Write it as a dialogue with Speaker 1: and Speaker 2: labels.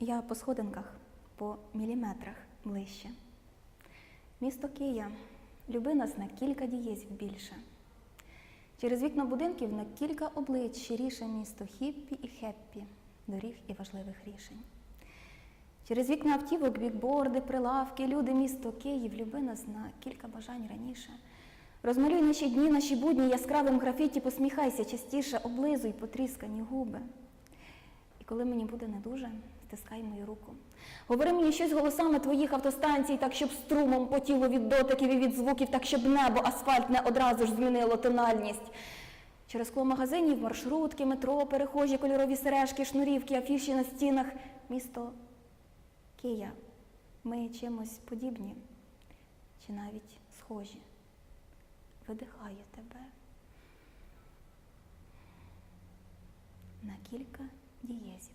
Speaker 1: Я по сходинках, по міліметрах ближче. Місто Кия, люби нас на кілька дієзів більше. Через вікна будинків на кілька облич щиріше місто хіппі і хеппі, доріг і важливих рішень. Через вікна автівок, бікборди, прилавки, люди, місто Київ, люби нас на кілька бажань раніше. Розмалюй наші дні, наші будні яскравим графіті, посміхайся частіше, облизуй потріскані губи. Коли мені буде не дуже, стискай мою руку. Говори мені щось голосами твоїх автостанцій, так щоб струмом по тілу від дотиків і від звуків, так щоб небо, асфальт не одразу ж змінило тональність. Через скло магазинів, маршрутки, метро, перехожі, кольорові сережки, шнурівки, афіші на стінах. Місто Кия. Ми чимось подібні чи навіть схожі. Видихаю тебе на кілька дієзів.